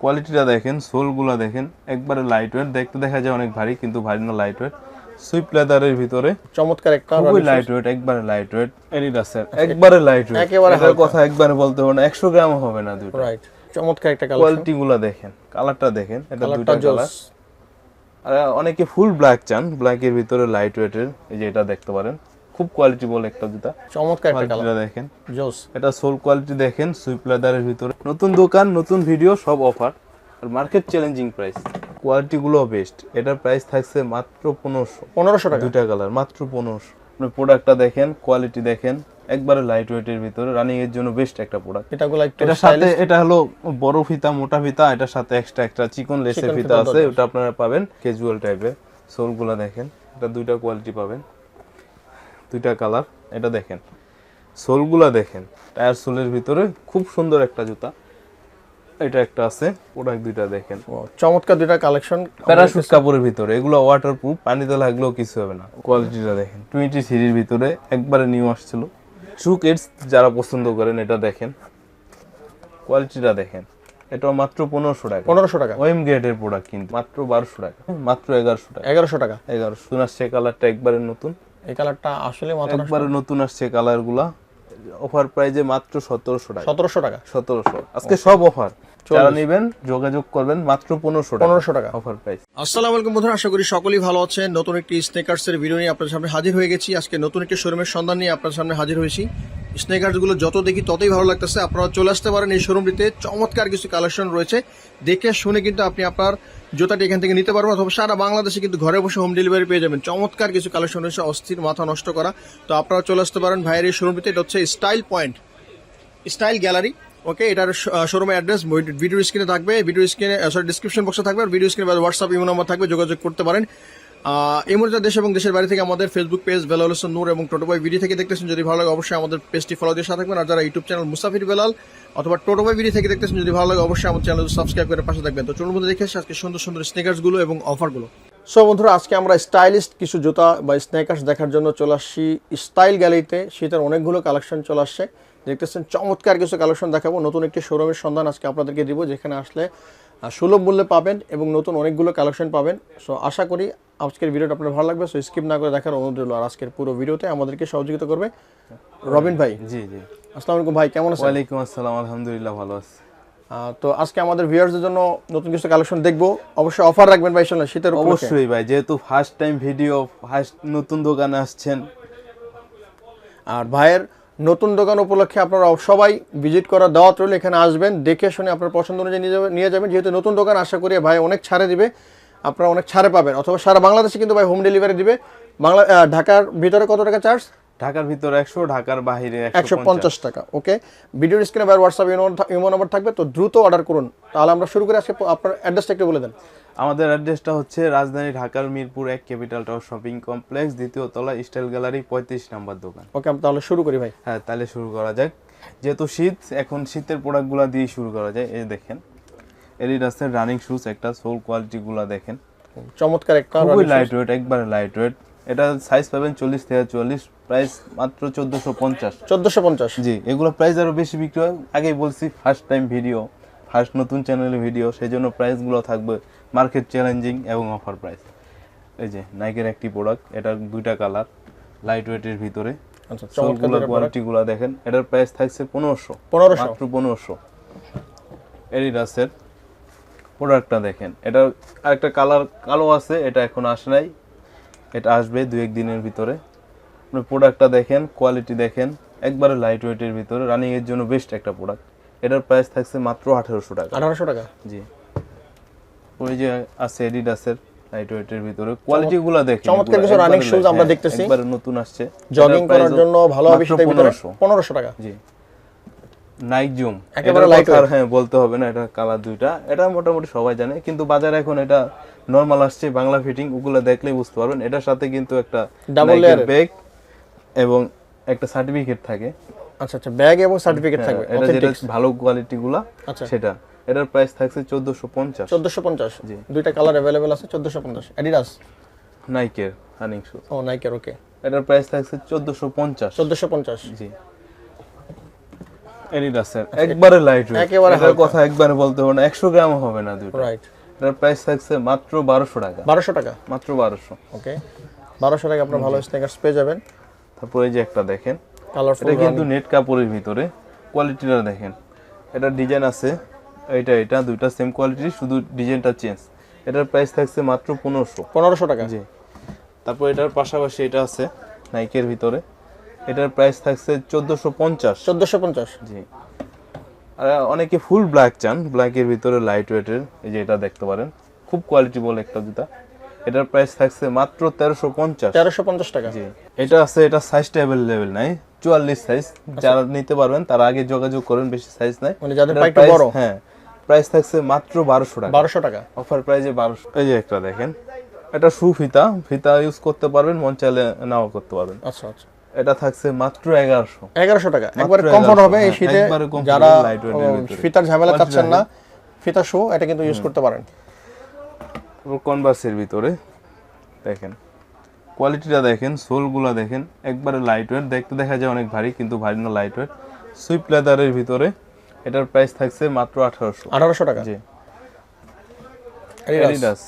কোয়ালিটিটা দেখেন সোলগুলো দেখেন একবারে লাইট ওয়েট দেখতে দেখা যায় অনেক ভারী কিন্তু ভারী না লাইট ওয়েট সুইপ লেদারের ভিতরে চমৎকার একটা খুবই লাইট ওয়েট একবারে লাইট ওয়েট এডিডাসের একবারে লাইট ওয়েট একেবারে কথা একবারে বলতে হবে না একশো গ্রামও হবে না দুটো রাইট চমৎকার একটা কালার কোয়ালিটি গুলো দেখেন কালারটা দেখেন এটা কালারটা কালার আর অনেকে ফুল ব্ল্যাক চান ব্ল্যাকের ভিতরে লাইট ওয়েটের এই যে এটা দেখতে পারেন। খুব কোয়ালিটি বলে একটা জুতা। চমৎকার একটা দেখেন। জোস। এটা সোল কোয়ালিটি দেখেন সুইপ লেদারের ভিতরে। নতুন দোকান নতুন ভিডিও সব অফার আর মার্কেট চ্যালেঞ্জিং প্রাইস কোয়ালিটি গুলো বেস্ট এটার প্রাইস থাকছে মাত্র পনেরোশো। পনেরোশো টাকা। দুইটা কালার মাত্র পনেরোশো। আপনি প্রোডাক্টটা দেখেন কোয়ালিটি দেখেন একবারে লাইট ওয়েটের ভিতরে রানিং এর জন্য বেস্ট একটা প্রোডাক্ট এটাগুলো একটু এটার সাথে এটা হলো বড় ফিতা মোটা ফিতা এটার সাথে এক্সট্রা একটা চিকন লেসের ফিতা ফিতা আছে ওটা আপনারা পাবেন ক্যাজুয়াল টাইপের সোলগুলো দেখেন এটা দুইটা কোয়ালিটি পাবেন। দুইটা কালার এটা দেখেন। সোলগুলো দেখেন টায়ার সোলের ভিতরে খুব সুন্দর একটা জুতা। এটা একটা আছে প্রোডাক্ট দুইটা দেখেন। চমৎকার দুইটা কালেকশন। প্যারাশুট কাপড়ের ভিতরে এগুলো ওয়াটারপ্রুফ পানিতে লাগলেও কিছু হবে না। কোয়ালিটিটা দেখেন টোয়েন্টি থ্রির ভিতরে একবারে নিউ আসছিল। ট্রু কিডস যারা পছন্দ করেন এটা দেখেন। কোয়ালিটিটা দেখেন এটা মাত্র পনেরোশো টাকা। পনেরোশো টাকা। ওয়েম গ্রেডের প্রোডাক্ট কিন্তু মাত্র বারোশো টাকা মাত্র এগারোশো টাকা। এগারোশো টাকা। এগারোশো। নতুন আসছে কালারটা একবারে নতুন। এই কালারটা আসলে মাত্র একবারে নতুন আসছে কালারগুলা অফার প্রাইজে মাত্র সতেরোশো টাকা। সতেরোশো টাকা। সতেরোশো। আজকে সব অফার যারা নেবেন যোগাযোগ করবেন মাত্র পনেরোশো টাকা। পনেরোশো টাকা। অফার প্রাইস আসসালামু আলাইকুম বন্ধুরা আশা করি সকলেই ভালো আছেন। নতুন একটি স্নেকার্স এর ভিডিও নিয়ে আপনাদের সামনে হাজির হয়ে গেছি। আজকে নতুন একটি শোরুমের সন্ধান নিয়ে আপনাদের সামনে হাজির হয়েছি। স্নেকার্সগুলো যত দেখি ততই ভালো লাগতেছে। আপনারা চলে আসতে পারেন এই শোরুমটিতে চমৎকার কিছু কালেকশন রয়েছে। দেখে শুনে কিন্তু আপনি আপনার জুতাটি এখান থেকে নিতে পারবেন, অথবা সারা বাংলাদেশে কিন্তু ঘরে বসে হোম ডেলিভারি পেয়ে যাবেন। চমৎকার কিছু কালেকশন রয়েছে, অস্থির, মাথা নষ্ট করা। তো আপনারা চলে আসতে পারেন ভাইয়ের এই শোরুমটিতে এটা হচ্ছে style point style gallery okay এটার শোরুমের অ্যাড্রেস ভিডিও স্ক্রিনে থাকবে। ভিডিও স্ক্রিনে সরি ডিসক্রিপশন বক্সে থাকবে। আর ভিডিও স্ক্রিনে হোয়াটসঅ্যাপ ইমো নম্বর থাকবে, যোগাযোগ করতে পারেন। এই মুহূর্তে দেশ এবং দেশের বাইরে থেকে আমাদের ফেসবুক পেজ বেলাল হোসেন নূর এবং টোটোবাই ভিডিও থেকে দেখতেছেন। যদি ভালো লাগে, অবশ্যই আমাদের পেজটি ফলো দিয়ে সাথে থাকবেন। আর যারা ইউটিউব চ্যানেল মুসাফির বেলাল অথবা টোটো টোটোবাই ভিডিও থেকে দেখতেছেন, যদি ভালো লাগে, অবশ্যই আমাদের চ্যানেল সাবস্ক্রাইব করে পাশে থাকবেন। তো চলুন বন্ধু দেখে আজকে সুন্দর সুন্দর স্নেকার্সগুলো এবং অফারগুলো সো বন্ধুরা, আজকে আমরা স্টাইলিস্ট কিছু জুতা বা স্নেকার্স দেখার জন্য চলে আসছি স্টাইল গ্যালারিতে শীতের অনেকগুলো কালেকশন চলে আসছে। দেখতেছেন, চমৎকার কিছু কালেকশন দেখাবো। নতুন একটি শোরুমের সন্ধান আজকে আপনাদেরকে দিব, যেখানে আসলে সুলভ মূল্যে পাবেন এবং নতুন অনেকগুলো কালেকশন পাবেন। সো আশা করি আজকের ভিডিওটা আপনার ভালো লাগবে। সো স্কিপ না করে দেখার অনুরোধ রইল। আর আজকের পুরো ভিডিওতে আমাদেরকে সহযোগিতা করবে রবিন ভাই। জি জি। আসসালামু আলাইকুম ভাই কেমন আছেন? ওয়ালাইকুম আসসালাম আলহামদুলিল্লাহ ভালো আছি। তো আজকে আমাদের ভিউয়ার্সদের জন্য নতুন কিছু কালেকশন দেখব। অবশ্যই অফার রাখবেন ভাই শুনলেন শীতের অবশ্যই ভাই যেহেতু ফার্স্ট টাইম ভিডিও ফার্স্ট নতুন দোকানে আসছেন। আর ভাইয়ের নতুন দোকান উপলক্ষে আপনারা সবাই ভিজিট করার দাওয়াত রইল, এখানে আসবেন, দেখে শুনে আপনার পছন্দ অনুযায়ী নিয়ে যাবেন নিয়ে যাবেন। যেহেতু নতুন দোকান, আশা করি ভাই অনেক ছাড়ে দিবে। আপনারা অনেক ছাড়ে পাবেন। অথবা সারা বাংলাদেশে কিন্তু ভাই হোম ডেলিভারি দিবে। বাংলা ঢাকার ভিতরে কত টাকা চার্জ ঢাকার ভিতরে একশো ঢাকার বাহিরে একশো পঞ্চাশ। টাকা ওকে ভিডিওর স্ক্রিনে ভাই হোয়াটসঅ্যাপ ইমো নম্বর থাকবে তো দ্রুত অর্ডার করুন। তাহলে আমরা শুরু করে আজকে আপনার অ্যাড্রেসটা একটু বলে দেন। আমাদের অ্যাড্রেসটা হচ্ছে রাজধানী ঢাকার মিরপুর এক ক্যাপিটাল টাওয়ার শপিং কমপ্লেক্স দ্বিতীয় তলা স্টাইল গ্যালারি পঁয়ত্রিশ নাম্বার দোকান। ওকে আমরা তাহলে শুরু করি ভাই। হ্যাঁ তাহলে শুরু করা যাক। যেহেতু শীত এখন শীতের প্রোডাক্টগুলো দিয়ে শুরু করা যায়। এই দেখেন এডিডাসের রানিং শুজ একটা সোল কোয়ালিটিগুলো দেখেন। চমৎকার একটা খুবই লাইট ওয়েট একবারে লাইট ওয়েট এটা সাইজ পাবেন চল্লিশ থেকে চল্লিশ প্রাইস মাত্র চোদ্দোশো পঞ্চাশ। চোদ্দোশো পঞ্চাশ। জি এগুলো প্রাইস আরও বেশি বিক্রি হয়। আগেই বলছি ফার্স্ট টাইম ভিডিও ফার্স্ট নতুন চ্যানেলে ভিডিও সেই জন্য প্রাইসগুলো থাকবে মার্কেট চ্যালেঞ্জিং এবং অফার প্রাইস এই যে নাইকের একটি প্রোডাক্ট এটার দুইটা কালার লাইট ওয়েটের ভিতরে। আচ্ছা সবগুলো কোয়ালিটিগুলো দেখেন এটার প্রাইস থাকছে পনেরোশো। পনেরোশো। মাত্র পনেরোশো। এডিডাসের প্রোডাক্টটা দেখেন এটা আরেকটা কালার কালো আছে এটা এখন আসে নাই। এটা আসবে দু এক দিনের ভিতরে। আপনি প্রোডাক্টটা দেখেন কোয়ালিটি দেখেন একবারে লাইট ওয়েটের ভিতরে রানিং এর জন্য বেস্ট একটা প্রোডাক্ট এটার প্রাইস থাকছে মাত্র আঠারোশো টাকা। আঠারোশো টাকা? জি। ওই যে আছে এডিডাসের লাইট ওয়েটের ভিতরে। কোয়ালিটি গুলো দেখেন চমৎকার কিছু shoes light, আমরা দেখতেছি। একবারে নতুন আসছে। জগিং করার জন্য ভালো হবে ভিতরে 1500 পনেরোশো টাকা। জি। নাইক জুম একেবারে হ্যাঁ বলতে হবে না এটা কালার দুইটা। এটা মোটামুটি সবাই জানে কিন্তু বাজারে এখন এটা নরমাল আসছে বাংলা ফিটিং ওগুলো দেখলেই বুঝতে পারবেন। এটার সাথে কিন্তু একটা layer এর। ব্যাগ এবং একটা সার্টিফিকেট থাকে। আচ্ছা আচ্ছা ব্যাগ এবং সার্টিফিকেট থাকবে। হ্যাঁ, এটা যেটা ভালো কোয়ালিটি গুলা আচ্ছা। সেটা। এটার প্রাইস থাকছে চোদ্দশো পঞ্চাশ। চোদ্দশো পঞ্চাশ। দুইটা কালার অ্যাভেলেবেল আছে চোদ্দশো পঞ্চাশ। অ্যাডিডাস নাইকের রানিং শুজ ও নাইকের ওকে এটার প্রাইস থাকছে চোদ্দশো পঞ্চাশ। চোদ্দশো পঞ্চাশ। জি। এডিডাস স্যার একবারে লাইট একেবারে কথা একবারে বলতে হবে না। একশো গ্রাম হবে না দুটো রাইট এটার প্রাইস থাকছে মাত্র বারোশো টাকা। বারোশো টাকা? মাত্র বারোশো। ওকে বারোশো টাকা আপনার ভালো স্নেকার্স পেয়ে যাবেন। তারপর যে একটা দেখেন। কালারফুল এটা কিন্তু নেট কাপড়ের ভিতরে। কোয়ালিটিটা দেখেন। এটা ডিজাইন আছে। এইটা এটা দুইটা সেম কোয়ালিটি শুধু ডিজাইনটা চেঞ্জ এটার প্রাইস থাকছে মাত্র পনেরোশো। পনেরোশো টাকা। জি। তারপর এটার পাশাপাশি এটা আছে নাইকের ভিতরে। এটার প্রাইস থাকছে চোদ্দোশো পঞ্চাশ। চোদ্দোশো পঞ্চাশ। জি। আর অনেকে ফুল ব্ল্যাক চান ব্ল্যাকের ভিতরে লাইট ওয়েটের এই যে এটা দেখতে পারেন। খুব কোয়ালিটি বলে একটা জুতা। এটার প্রাইস থাকছে মাত্র তেরোশো পঞ্চাশ। তেরোশো পঞ্চাশ টাকা। জি। এটা আছে এটা সাইজটা অ্যাভেলেবেল নাই। চুয়াল্লিশ সাইজ যারা নিতে পারবেন তারা আগে যোগাযোগ করেন বেশি সাইজ নাই। মানে যাদের এটার পা একটু বড়। হ্যাঁ। প্রাইস থাকছে মাত্র বারোশো টাকা। বারোশো টাকা। অফার প্রাইজে বারোশো। এই যে একটা দেখেন। এটা শু ফিতা। ফিতা ইউজ করতে পারবেন মন চাইলে নাও করতে পারবেন। আচ্ছা আচ্ছা। এটা থাকছে মাত্র এগারোশো। এগারোশো টাকা। একবারে 1100 কমফোর্ট হবে এই হ্যাঁ, শীতে যারা। ফিতার ঝামেলা চাচ্ছেন না ফিতা শু এটা কিন্তু ইউজ করতে পারেন। কনভার্সের ভিতরে দেখেন। কোয়ালিটিটা দেখেন সোলগুলা দেখেন একবারে লাইট ওয়েট দেখতে দেখা যায় অনেক ভারী কিন্তু ভারী না লাইট ওয়েট সুইপ লেদারের ভিতরে এটার প্রাইস থাকছে মাত্র আঠারোশো। আঠারোশো টাকা। জি। অ্যাডিডাস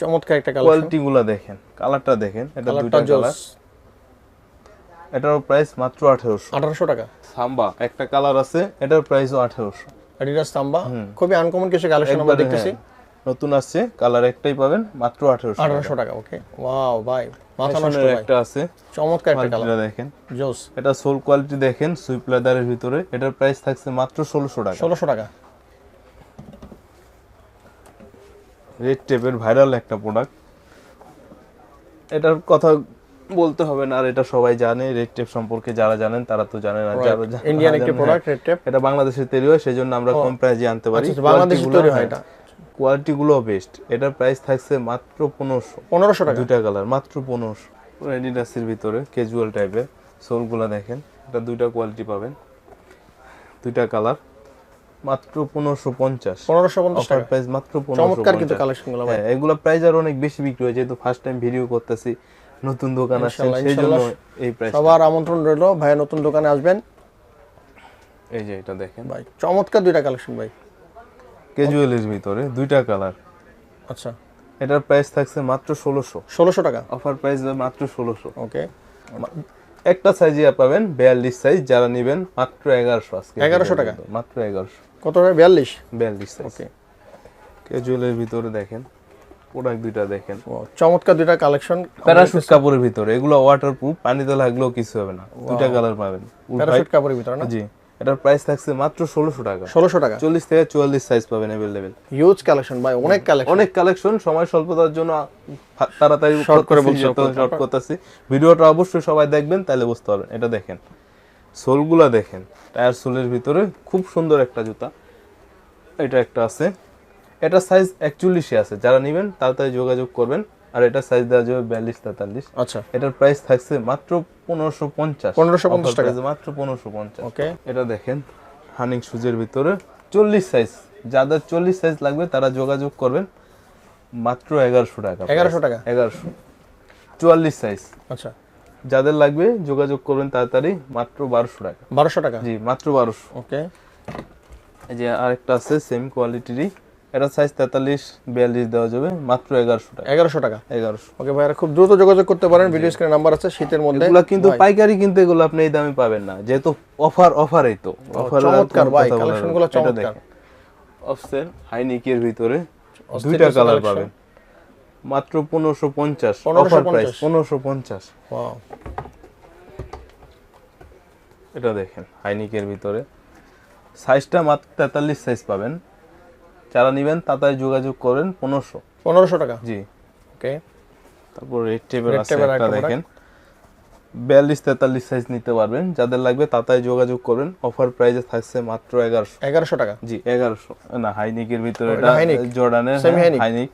চমৎকার একটা কালার কোয়ালিটি গুলা দেখেন কালারটা দেখেন এটা দুইটা কালার এটার প্রাইস মাত্র আঠারোশো। আঠারোশো টাকা। সাম্বা। একটা কালার আছে এটার প্রাইসও আঠারোশো। অ্যাডিডাস তাম্বা খুবই আনকমন কিছু কালেকশন আমরা দেখতেছি। হ্যাঁ, নতুন আসছে কালার একটাই পাবেন মাত্র আঠারোশো আঠারোশো টাকা ওকে ওয়াও ভাই মাথা নষ্ট একটা আছে। চমৎকার একটা কালার দেখেন। জোস এটা সোল কোয়ালিটি দেখেন সুইপ লেদারের ভিতরে। এটার প্রাইস থাকছে মাত্র ষোলোশো টাকা। ষোলোশো টাকা। রেড টেপের ভাইরাল একটা প্রোডাক্ট এটার কথা বলতে হবে না আর এটা সবাই জানে রেড টেপ সম্পর্কে যারা জানেন তারা তো জানেন আর যারা জানেন ইন্ডিয়ান একটি প্রোডাক্ট রেড টেপ এটা বাংলাদেশে তৈরি হয় সেই জন্য আমরা কম প্রাইজে আনতে পারি। আচ্ছা, বাংলাদেশে তৈরি হয় এটা। কোয়ালিটি গুলো বেস্ট এটার প্রাইস থাকছে মাত্র পনেরোশো। পনেরোশো টাকা? দুইটা কালার মাত্র পনেরোশো। এডিডাসের ভিতরে ক্যাজুয়াল টাইপের সোলগুলো দেখেন এটা দুইটা কোয়ালিটি পাবেন। দুইটা কালার মাত্র পনেরোশো পঞ্চাশ। পনেরোশো পঞ্চাশ টাকা। প্রাইস মাত্র পনেরোশো চমৎকার কিন্তু কালেকশনগুলো ভাই। হ্যাঁ এগুলো প্রাইস আর অনেক বেশি বিক্রি হয় যেহেতু ফার্স্ট টাইম ভিডিও করতেছি। নতুন দোকান আসছে সেই জন্য এই প্রাইস সবার আমন্ত্রণ রইল। ভাইয়া নতুন দোকানে আসবেন? এই যে এটা দেখেন। ভাই চমৎকার দুইটা কালেকশন ভাই। ক্যাজুয়ালের ভিতরে দুইটা কালার আচ্ছা। এটার প্রাইস থাকছে মাত্র ষোলোশো। ষোলোশো টাকা? অফার প্রাইস মাত্র ষোলোশো। ওকে। একটা সাইজে পাবেন বিয়াল্লিশ সাইজ যারা নেবেন মাত্র এগারোশো আজকে। 1100 টাকা? মাত্র এগারোশো। কত টাকা বিয়াল্লিশ? বিয়াল্লিশ সাইজ ওকে। ক্যাজুয়ালের ভিতরে দেখেন। প্রোডাক্ট দুইটা দেখেন। চমৎকার দুইটা কালেকশন। প্যারাশুট কাপড়ের ভিতরে এগুলো ওয়াটার প্রুফ পানিতে লাগলেও কিছু হবে না। দুইটা কালার পাবেন। প্যারাশুট কাপড়ের ভিতরে না? জি এটার প্রাইস থাকছে মাত্র ষোলোশো টাকা। ষোলোশো টাকা। চল্লিশ থেকে চুয়াল্লিশ সাইজ পাবেন অ্যাভেলেবেল হিউজ কালেকশন ভাই অনেক কালেকশন অনেক কালেকশন সময় স্বল্পতার জন্য তাড়াতাড়ি Short করে বলছি, শর্ট করতেছি। ভিডিওটা অবশ্যই সবাই দেখবেন তাহলে বুঝতে পারবেন। এটা দেখেন সোলগুলা দেখেন। টায়ার সোলের ভিতরে খুব সুন্দর একটা জুতা। এটা একটা আছে। এটা সাইজ একচল্লিশে আছে। যারা নেবেন তাড়াতাড়ি যোগাযোগ করবেন। আর এটা সাইজ দেওয়া যাবে বিয়াল্লিশ তেতাল্লিশ। আচ্ছা। এটার প্রাইস থাকছে মাত্র পনেরোশো পঞ্চাশ। 1550 টাকা। মাত্র পনেরোশো পঞ্চাশ। ওকে এটা দেখেন হানিং সুজের ভিতরে চল্লিশ সাইজ যাদের চল্লিশ সাইজ লাগবে তারা যোগাযোগ করবেন। মাত্র এগারোশো টাকা এগারোশো টাকা? এগারোশো। চুয়াল্লিশ সাইজ আচ্ছা। যাদের লাগবে যোগাযোগ করবেন তাড়াতাড়ি। মাত্র বারোশো টাকা। বারোশো টাকা? জি মাত্র বারোশো। ওকে এই যে আরেকটা আছে সেম কোয়ালিটিরই এটা সাইজ তেতাল্লিশ বিয়াল্লিশ দেওয়া যাবে মাত্র এগারোশো টাকা। এগারোশো টাকা। এগারোশো। ওকে ভাইরা খুব দ্রুত যোগাযোগ করতে পারেন ভিডিও স্ক্রিনে নাম্বার আছে শীতের মধ্যে। এগুলা কিন্তু পাইকারি কিনতে এগুলো আপনি এই দামে পাবেন না যেহেতু অফার অফারই তো। অফার চমৎকার ভাই, collection গুলো চমৎকার। অফসেন হাইনিকের ভিতরে অস্থির দুইটা কালার পাবেন। মাত্র পনেরোশো পঞ্চাশ অফার প্রাইস পনেরোশো পঞ্চাশ। এটা দেখেন হাইনিকের ভিতরে। সাইজটা মাত্র তেতাল্লিশ সাইজ পাবেন। যারা নেবেন তাড়াতাড়ি যোগাযোগ করেন পনেরোশো। পনেরোশো টাকা? জি। ওকে। তারপর রেড টেপের আছে একটা দেখেন। বিয়াল্লিশ তেতাল্লিশ সাইজ নিতে পারবেন। যাদের লাগবে তাড়াতাড়ি যোগাযোগ করবেন অফার প্রাইসে থাকছে মাত্র এগারোশো। এগারোশো টাকা? জি এগারোশো। না হাইনিকের ভিতরে এটা জর্ডানের হ্যাঁ, হাইনিক? হাইনিক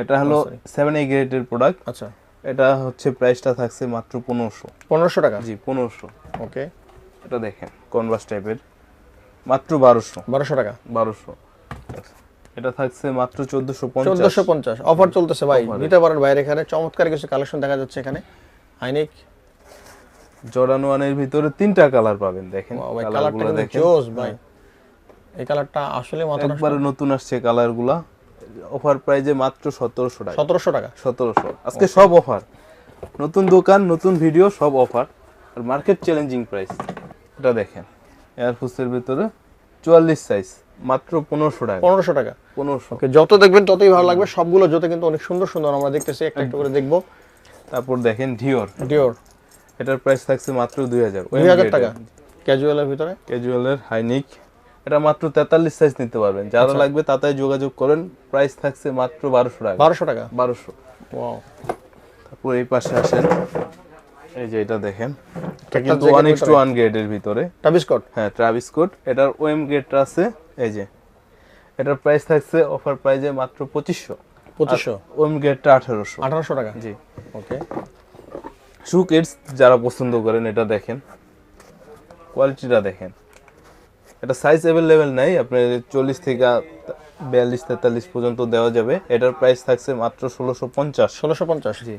এটা হলো সেভেন এ গ্রেডের প্রোডাক্ট আচ্ছা। এটা হচ্ছে প্রাইসটা থাকছে মাত্র পনেরোশো। পনেরোশো টাকা? জি পনেরোশো। ওকে। এটা দেখেন কনভার্স টাইপের মাত্র বারোশো। বারোশো টাকা? বারোশো। এটা থাকছে মাত্র চোদ্দশো পঞ্চাশ। চোদ্দশো পঞ্চাশ। অফার চলতেছে ভাই। নিতে পারেন বাইরে এখানে। চমৎকার কিছু কালেকশন দেখা যাচ্ছে এখানে। হাইনিক জর্ডান ওয়ানের ভিতরে তিনটা কালার পাবেন দেখেন। কালারগুলো দেখেন। জোস ভাই। এই কালারটা আসলে মাথা একবারে নতুন আসছে কালারগুলা অফার প্রাইজে মাত্র সতেরোশো টাকা। সতেরোশো টাকা। সতেরোশো। আজকে সব অফার নতুন দোকান নতুন ভিডিও সব অফার আর মার্কেট চ্যালেঞ্জিং প্রাইস এটা দেখেন। এয়ারফোর্সের ভিতরে চুয়াল্লিশ সাইজ মাত্র পনেরোশো টাকা। পনেরোশো টাকা। পনেরোশো। যত দেখবেন ততই ভালো লাগবে। সবগুলো যত কিন্তু অনেক সুন্দর সুন্দর আমরা দেখতেছি। একটা একটা করে দেখব। তারপর দেখেন ডিওর ডিওর এটার প্রাইস থাকছে মাত্র দুই হাজার। দুই হাজার টাকা। ক্যাজুয়ালের ভিতরে? ক্যাজুয়ালের হাইনিক এটা মাত্র তেতাল্লিশ সাইজ নিতে পারবেন। যারা আচ্ছা। লাগবে তাতাই যোগাযোগ করেন। প্রাইস থাকছে মাত্র বারোশো টাকা। বারোশো টাকা? বারোশো। তারপর এই পাশে আসেন। এই যে এটা দেখেন এটা কিন্তু জ্যাকেটের ওয়ান এক্স টু ভিতরে। ওয়ান গ্রেডের হ্যাঁ ট্রাভিস কোট এটার ওএম গ্রেডটা আছে এই যে। এটার প্রাইস থাকছে অফার প্রাইজে মাত্র পঁচিশশো। পঁচিশশো? ওএম গ্রেডটা আঠারোশো। আঠারোশো টাকা? জি। ওকে শু কিডস যারা পছন্দ করেন এটা দেখেন। কোয়ালিটিটা দেখেন। এটা সাইজ অ্যাভেলেবেল নাই আপনার চল্লিশ থেকে বিয়াল্লিশ তেতাল্লিশ পর্যন্ত দেওয়া যাবে। এটার প্রাইস থাকছে মাত্র ষোলোশো পঞ্চাশ। ষোলোশো পঞ্চাশ। জি।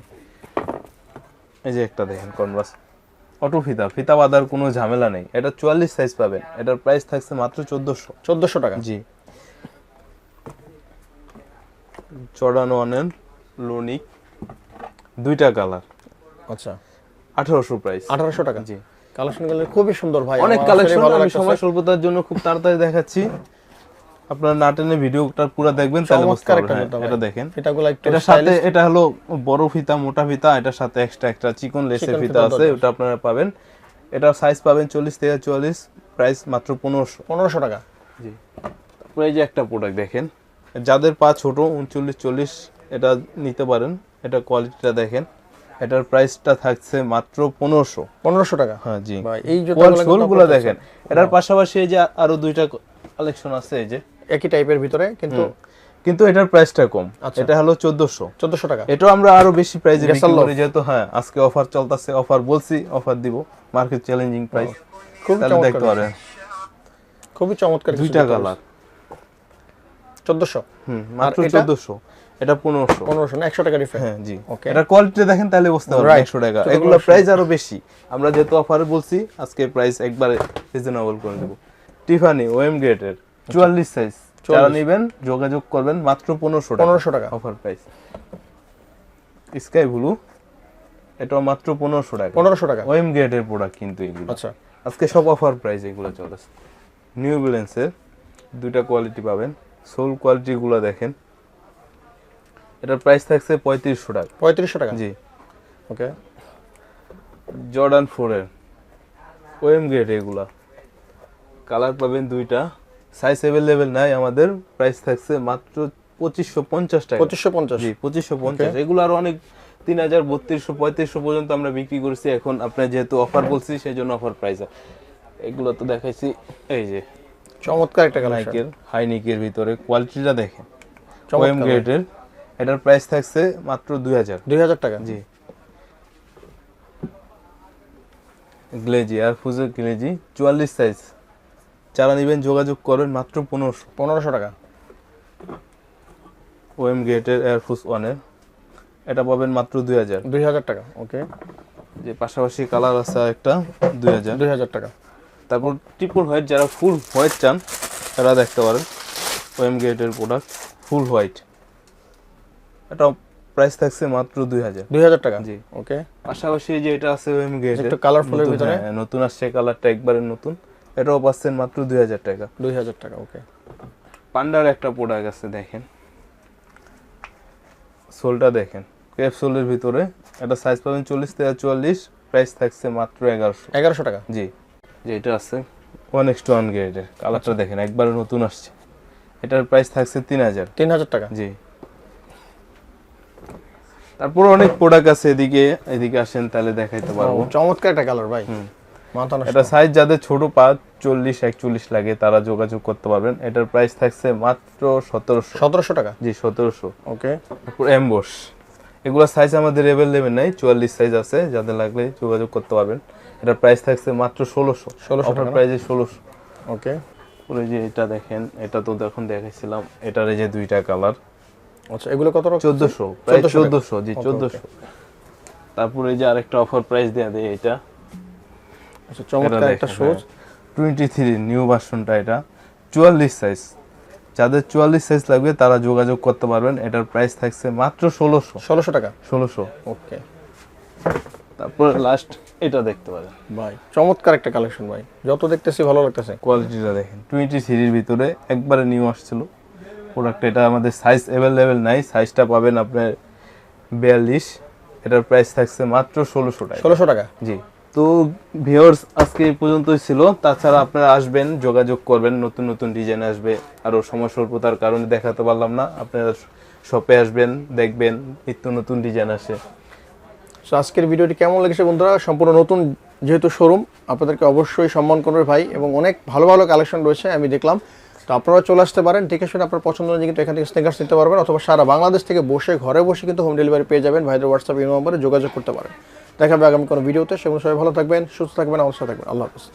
এই যে একটা দেখেন কনভার্স অটো ফিতা ফিতা বাঁধার কোনো ঝামেলা নেই। এটা চুয়াল্লিশ সাইজ পাবেন। এটার প্রাইস থাকছে মাত্র চোদ্দোশো। চোদ্দোশো টাকা? জি। জর্ডান ওয়ানের লোনিক দুইটা কালার আচ্ছা। আঠারোশো প্রাইস আঠারোশো টাকা? জি। কালেকশন খুবই সুন্দর ভাই। অনেক কালেকশন আমি সময় স্বল্পতার জন্য খুব তাড়াতাড়ি দেখাচ্ছি। আপনারা না টেনে ভিডিওটা পুরো দেখবেন তাহলে বুঝতে পারবেন। এটা দেখেন। ফিতাগুলো একটু এটার সাথে এটা হলো বড় ফিতা মোটা ফিতা এটার সাথে এক্সট্রা একটা চিকন লেসের ফিতা আছে। ওটা আপনারা পাবেন। এটার সাইজ পাবেন চল্লিশ থেকে চুয়াল্লিশ প্রাইস মাত্র পনেরোশো। পনেরোশো টাকা। জি। তারপরে এই যে একটা প্রোডাক্ট দেখেন যাদের পা ছোট উনচল্লিশ চল্লিশ এটা নিতে পারেন। এটা কোয়ালিটিটা দেখেন। এটার প্রাইসটা থাকছে মাত্র পনেরোশো। পনেরোশো টাকা। হ্যাঁ জি। ভাই এই সোলগুলো দেখেন। এটার পাশাপাশি এই যে আরও দুইটা কালেকশন আছে এই যে একই টাইপের ভিতরে কিন্তু কিন্তু এটার প্রাইসটা কম। আচ্ছা। এটা হলো চোদ্দশো। চোদ্দশো টাকা। এটাও আমরা আরও বেশি প্রাইসে বিক্রি করি যেহেতু হ্যাঁ আজকে অফার চলতেছে অফার বলছি অফার দিব। মার্কেট চ্যালেঞ্জিং প্রাইস তাহলে দেখতে পারেন। খুবই চমৎকার দুইটা কালার চোদ্দশো। হুম মাত্র এটা? চোদ্দশো। এটা পনেরোশো। পনেরোশো না একশো টাকা ডিফারেন্স হ্যাঁ জি। ওকে এটা কোয়ালিটি দেখেন তাহলে বুঝতে পারবেন Right. একশো টাকা। এগুলো প্রাইস আরও বেশি। আমরা যেহেতু অফারে বলছি আজকে প্রাইস একবারে রিজনেবল করে দেবো। টিফানি ওএম গ্রেটের চুয়াল্লিশ সাইজ যারা নেবেন যোগাযোগ করবেন মাত্র পনেরোশো টাকা। পনেরোশো টাকা। অফার প্রাইস স্কাই ব্লু এটাও মাত্র পনেরোশো টাকা। পনেরোশো টাকা। ওএম গ্রেডের প্রোডাক্ট কিন্তু এগুলো। আচ্ছা। আজকে সব অফার প্রাইস এগুলো চলেছে নিউ ব্যালেন্সের দুইটা কোয়ালিটি পাবেন। সোল কোয়ালিটিগুলো দেখেন। এটার প্রাইস থাকছে পঁয়ত্রিশশো টাকা। পঁয়ত্রিশশো টাকা? জি। ওকে জর্ডান ফোরের ওএম গ্রেড এগুলা। কালার পাবেন দুইটা। সাইজ অ্যাভেলেবেল নাই আমাদের প্রাইস থাকছে মাত্র পঁচিশশো পঞ্চাশ টাকা। পঁচিশশো পঞ্চাশ। জি পঁচিশশো পঞ্চাশ। এগুলো আরও অনেক তিন হাজার বত্রিশশো পঁয়ত্রিশশো পর্যন্ত আমরা বিক্রি করছি এখন। আপনার যেহেতু অফার বলছি সেই জন্য অফার প্রাইস এগুলো তো দেখাইছি এই যে চমৎকার একটা কালার নাইকের হাই নিকের ভিতরে কোয়ালিটিটা দেখেন। ওএম গ্রেডের এটার প্রাইস থাকছে মাত্র দুই হাজার। দুই হাজার টাকা। জি। গ্লেজি আর ফুজের গ্লেজি চুয়াল্লিশ সাইজ যারা নেবেন যোগাযোগ করেন মাত্র পনেরোশো। পনেরোশো টাকা। ওএম গেটের এয়ারফোর্স ওয়ানের এটা পাবেন মাত্র দুই হাজার। দুই হাজার টাকা ওকে। যে পাশাপাশি কালার আছে একটা দুই হাজার। দুই হাজার টাকা। তারপর ট্রিপল হোয়াইট যারা ফুল হোয়াইট চান তারা দেখতে পারেন ওএম গেটের প্রোডাক্ট ফুল হোয়াইট এটা প্রাইস থাকছে মাত্র দুই হাজার। দুই হাজার টাকা জি। ওকে। পাশাপাশি যে এটা আছে ওএম গেট একটু এর ভিতরে? নতুন আসছে কালারটা একবারে নতুন। এটাও পাচ্ছেন মাত্র দুই হাজার টাকা। দুই হাজার টাকা ওকে পান্ডার একটা প্রোডাক্ট আছে দেখেন। সোলটা দেখেন ক্যাপসুলের ভিতরে। এটা সাইজ পাবেন চল্লিশ থেকে চুয়াল্লিশ প্রাইস থাকছে মাত্র এগারোশো। এগারোশো টাকা? জি। যে এটা আছে ওয়ান এক্স টু ওয়ান গ্রেডের কালারটা দেখেন একবারে নতুন আসছে। এটার প্রাইস থাকছে তিন হাজার। তিন হাজার টাকা? জি। তারপর অনেক প্রোডাক্ট আছে এদিকে এদিকে আসেন তাহলে দেখাইতে পারব। চমৎকার একটা কালার ভাই। এটা সাইজ যাদের ছোট পা চল্লিশ একচল্লিশ লাগে তারা যোগাযোগ করতে পারবেন। এটার প্রাইস থাকছে মাত্র সতেরোশো। সতেরোশো টাকা? জি সতেরোশো। ওকে তারপর এমবোস এগুলো সাইজ আমাদের অ্যাভেলেবেল নাই চুয়াল্লিশ সাইজ আছে যাদের লাগলে যোগাযোগ করতে পারবেন। এটার প্রাইস থাকছে মাত্র ষোলোশো। 1600 অফার টাকা? প্রাইসে ষোলোশো। ওকে পুরো যে এটা দেখেন এটা তো এখন দেখাইছিলাম এটার এই যে দুইটা কালার আচ্ছা এগুলো কত রকম? চোদ্দশো প্রায় 1400 চোদ্দশো জি চোদ্দশো। তারপরে এই যে আরেকটা অফার প্রাইস দেওয়া দেয় এটা। আচ্ছা চমৎকার একটা শুজ টোয়েন্টি থ্রি নিউ ভার্সনটা এটা। চুয়াল্লিশ সাইজ যাদের চুয়াল্লিশ সাইজ লাগবে তারা যোগাযোগ করতে পারবেন। এটার প্রাইস থাকছে মাত্র ষোলোশো। ষোলোশো টাকা? ষোলোশো। ওকে তারপরে লাস্ট এটা দেখতে পারেন। ভাই চমৎকার একটা কালেকশন ভাই। যত দেখতেছি ভালো লাগতেছে। কোয়ালিটিটা দেখেন। টোয়েন্টি থ্রির ভিতরে একবারে নিউ আসছিল। প্রোডাক্ট এটা আমাদের সাইজ অ্যাভেলেবেল নাই। সাইজটা পাবেন আপনার বিয়াল্লিশ। এটার প্রাইস থাকছে মাত্র ষোলোশো টাকা। ষোলোশো টাকা? জি। তো ভিওর্স আজকে পর্যন্তই ছিল। তাছাড়া আপনারা আসবেন, যোগাযোগ করবেন, নতুন নতুন ডিজাইন আসবে আরও সময় স্বল্পতার কারণে দেখাতে পারলাম না। আপনারা শপে আসবেন, দেখবেন, নিত্য নতুন ডিজাইন আসে। সো আজকের ভিডিওটি কেমন লেগেছে বন্ধুরা? সম্পূর্ণ নতুন, যেহেতু শোরুম আপনাদেরকে অবশ্যই সম্মান করবে ভাই, এবং অনেক ভালো ভালো কালেকশন রয়েছে, আমি দেখলাম। তো আপনারা চলে আসতে পারেন ঠিক আছে আপনার পছন্দ অনুযায়ী কিন্তু এখান থেকে স্নেকার্স নিতে পারবেন, অথবা সারা বাংলাদেশ থেকে বসে, ঘরে বসে কিন্তু হোম ডেলিভারি পেয়ে যাবেন। ভাইদের হোয়াটসঅ্যাপ এই নম্বরে যোগাযোগ করতে পারেন। দেখাবে আগামী কোনো ভিডিওতে। সেগুলো সবাই ভালো থাকবেন সুস্থ থাকবেন অবশ্যই থাকবেন। আল্লাহ হাফিজ।